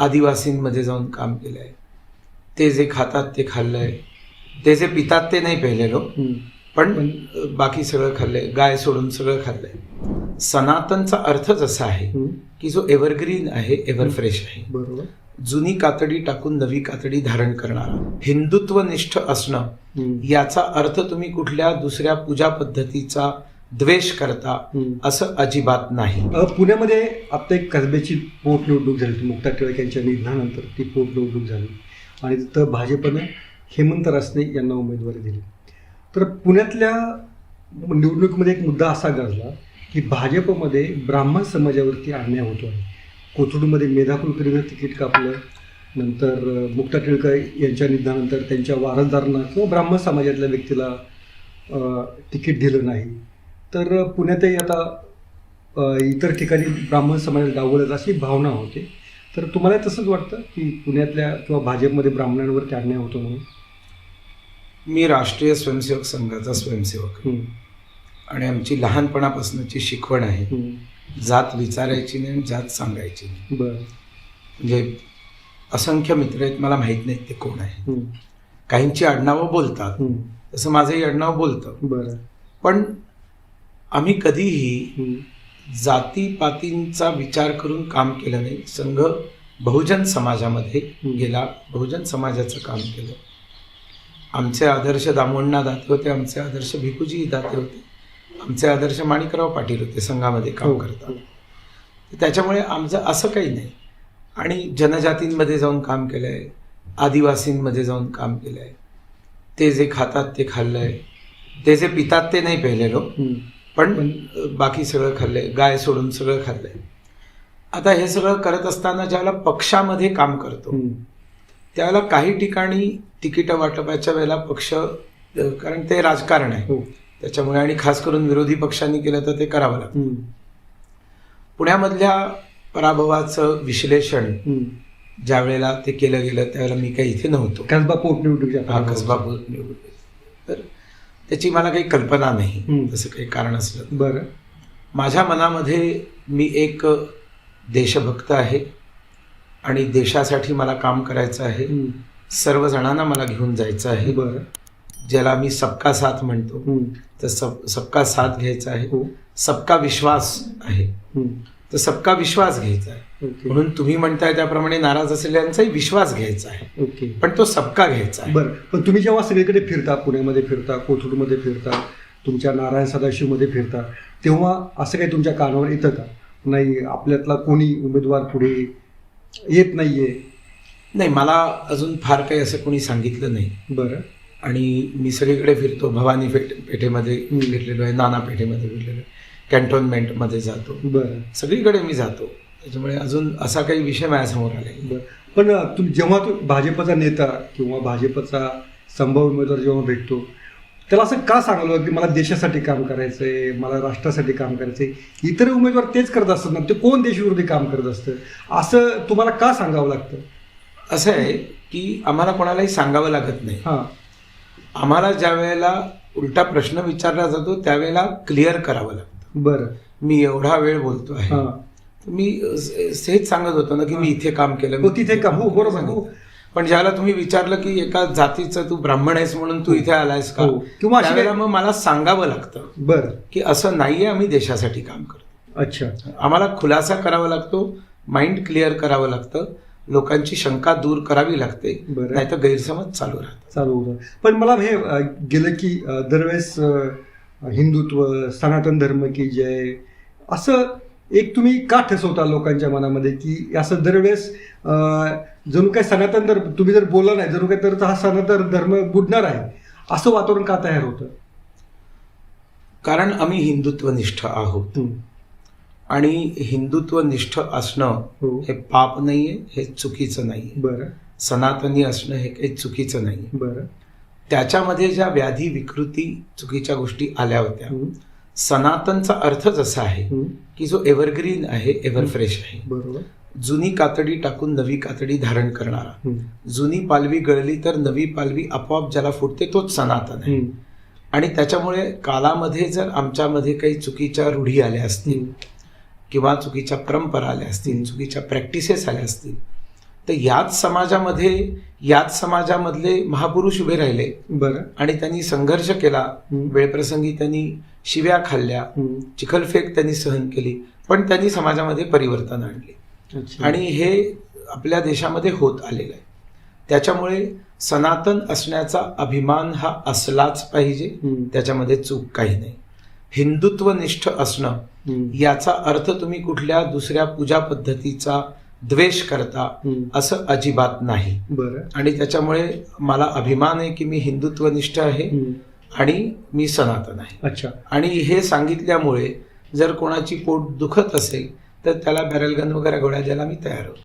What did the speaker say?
आदिवासींमध्ये जाऊन काम केलंय. ते जे खातात ते खाल्लंय. ते जे पितात ते नाही हम्म. पण बाकी सगळं खाल्लंय. गाय सोडून सगळं खाल्लंय. सनातनचा अर्थच असा आहे. की जो एव्हरग्रीन आहे एव्हर फ्रेश आहे. बरोबर. जुनी कातडी टाकून नवी कातडी धारण करणारा हिंदुत्वनिष्ठ असणं. याचा अर्थ तुम्ही कुठल्या दुसऱ्या पूजा पद्धतीचा द्वेष करता. असं अजिबात नाही. पुण्यामध्ये आता एक कसब्याची पोटनिवडणूक झाली होती. मुक्ता टिळक यांच्या निधनानंतर ती पोटनिवडणूक झाली. आणि तिथं भाजपनं हेमंत रासने यांना उमेदवारी दिली. तर पुण्यातल्या निवडणुकीमध्ये एक मुद्दा असा गाजला की भाजपमध्ये ब्राह्मण समाजावरती अन्याय होतो आहे. कोथरूडमध्ये मेधा कुलकर्णीनं तिकीट कापलं. नंतर मुक्ता टिळक यांच्या निधनानंतर त्यांच्या वारसदारांना किंवा ब्राह्मण समाजातल्या व्यक्तीला तिकीट दिलं नाही. तर पुण्यातही आता इतर ठिकाणी ब्राह्मण समाजाला डावलत अशी भावना होते. तर तुम्हाला तसंच वाटतं की पुण्यातल्या किंवा भाजपमध्ये ब्राह्मणांवरती अन्याय होतो म्हणून? मी राष्ट्रीय स्वयंसेवक संघाचा स्वयंसेवक. आणि आमची लहानपणापासूनची शिकवण आहे. जात विचारायची नाही आणि जात सांगायची नाही. बरं. म्हणजे असंख्य मित्र आहेत मला माहीत नाहीत ते कोण आहे काहींची आडनावं बोलतात. तसं माझंही आडनाव बोलतं. बरं. पण आम्ही कधीही जातीपातींचा विचार करून काम केलं नाही. संघ बहुजन समाजामध्ये. गेला. बहुजन समाजाचं काम केलं. आमचे आदर्श दामोण्णा दाते होते आमचे आदर्श भिकुजी दाते होते आमचे आदर्श माणिकराव पाटील होते संघामध्ये काम हो, करतात. त्याच्यामुळे आमचं असं काही नाही. आणि जनजातींमध्ये जाऊन काम केलंय आदिवासींमध्ये जाऊन काम केलंय. ते जे खातात ते खाल्लंय. ते जे पितात ते नाही पेलेलो हम्म, पण बाकी सगळं खाल्लंय गाय सोडून सगळं खाल्लंय. आता हे सगळं करत असताना ज्यावेळेला पक्षामध्ये काम करतो त्यावेळेला काही ठिकाणी तिकीट वाटपाच्या वेळेला पक्ष कारण ते राजकारण आहे. हो. त्याच्यामुळे आणि खास करून विरोधी पक्षांनी केलं तर ते करावं लागतं. पुण्यामधल्या पराभवाचं विश्लेषण. ज्या वेळेला ते केलं गेलं त्यावेळेला मी काही इथे नव्हतो. कसबा पोटनिवडणूक कसबा निवडून तर त्याची मला काही कल्पना नाही. तसं काही कारण असलं. बरं. माझ्या मनामध्ये मी एक देशभक्त आहे आणि देशासाठी मला काम करायचं आहे. सर्व जणांना मला घेऊन जायचं आहे. बरं. ज्याला मी सबका साथ म्हणतो. तर सब सबका साथ घ्यायचा आहे. हो. सबका विश्वास आहे. तर सबका विश्वास घ्यायचा आहे. ओके. म्हणून तुम्ही म्हणताय त्याप्रमाणे नाराज असलेल्यांचाही विश्वास घ्यायचा आहे. ओके. पण तो सबका घ्यायचा आहे. बरं. पण तुम्ही जेव्हा सगळीकडे फिरता पुण्यामध्ये फिरता कोथरूडमध्ये फिरता तुमच्या नारायण सदाशिवमध्ये फिरता तेव्हा असं काही तुमच्या कानावर येतं का? नाही आपल्यातला कोणी उमेदवार पुढे येत नाहीये? नाही मला अजून फार काही असं कोणी सांगितलं नाही. बरं. आणि मी सगळीकडे फिरतो. भवानी पेठ पेठेमध्ये हम्म. फिरलेलो आहे नाना पेठेमध्ये फिरलेलो आहे. कॅन्टोन्मेंटमध्ये जातो. बरं. सगळीकडे मी जातो. त्याच्यामुळे अजून असा काही विषय माझ्यासमोर आला पण तुम जेव्हा तू भाजपचा नेता किंवा भाजपचा संभाव्य उमेदवार जेव्हा भेटतो त्याला असं का सांगावं की मला देशासाठी काम करायचंय मला राष्ट्रासाठी काम करायचंय? इतर उमेदवार तेच करत असतात ना ते कोण देशविरोधी काम करत असतं? असं तुम्हाला का सांगावं लागतं? असं आहे की आम्हाला कोणालाही सांगावं लागत नाही. हां. आम्हाला ज्या वेळेला उलटा प्रश्न विचारला जातो त्यावेळेला क्लिअर करावं लागतं. बरं. मी एवढा वेळ बोलतो आहे हां. तर मी हेच सांगत होतो ना की मी इथे काम केलं हो तिथे का हो बरोबर. हो. पण ज्याला तुम्ही विचारलं की एका जातीचं तू ब्राह्मण आहेस म्हणून तू इथे आलायस का? हो. किंवा मग मला सांगावं लागतं बरं. की असं नाहीये आम्ही देशासाठी काम करतो. अच्छा. आम्हाला खुलासा करावा लागतो माइंड क्लिअर करावं लागतं लोकांची शंका दूर करावी लागते बरं. नाहीतर गैरसमज चालू राहतात. चालू होतं पण मला हे गेलं की दरवेळेस हिंदुत्व सनातन धर्म की जय असं एक तुम्ही का ठसवता लोकांच्या मनामध्ये की असं दरवेळेस जणू काय सनातन धर्म तुम्ही जर बोलला नाही जणू काय तर हा सनातन धर्म बुडणार आहे. असं वातावरण का तयार होतं? कारण आम्ही हिंदुत्वनिष्ठ आहोत. आणि हिंदुत्वनिष्ठ असणं हो. हे पाप नाहीये हे चुकीचं नाहीये. बरं. सनातनी असणं हे काही चुकीचं नाहीये. बरं. त्याच्यामध्ये ज्या व्याधी विकृती चुकीच्या गोष्टी आल्या होत्या. सनातनचा अर्थच असा आहे. की जो एव्हरग्रीन आहे एव्हर फ्रेश आहे बरोबर जुनी कातडी टाकून नवी कातडी धारण करणारा. जुनी पालवी गळली तर नवी पालवी आपोआप ज्याला फुटते तोच सनातन आहे. आणि त्याच्यामुळे कालामध्ये जर आमच्यामध्ये काही चुकीच्या रूढी आल्या असतील. किंवा चुकीच्या परंपरा आल्या असतील चुकीच्या प्रॅक्टिसेस आल्या असतील तर याच समाजामध्ये याच समाजामधले महापुरुष उभे राहिले. बरं. आणि त्यांनी संघर्ष केला. वेळप्रसंगी त्यांनी शिव्या खाल्ल्या. चिखलफेक त्यांनी सहन केली. पण त्यांनी समाजामध्ये परिवर्तन आणले. आणि हे आपल्या देशामध्ये होत आलेलं आहे. त्याच्यामुळे सनातन असण्याचा अभिमान हा असलाच पाहिजे. त्याच्यामध्ये चूक काही नाही. हिंदुत्वनिष्ठ असणं. याचा अर्थ तुम्ही कुठल्या दुसऱ्या पूजा पद्धतीचा द्वेष करता. असं अजिबात नाही. आणि त्याच्यामुळे मला अभिमान आहे की मी हिंदुत्वनिष्ठ आहे. आणि मी सनातन आहे. अच्छा. आणि हे सांगितल्यामुळे जर कोणाची पोट दुखत असेल तर त्याला बॅरलगन वगैरे गोळ्या द्यायला मी तयार होतो.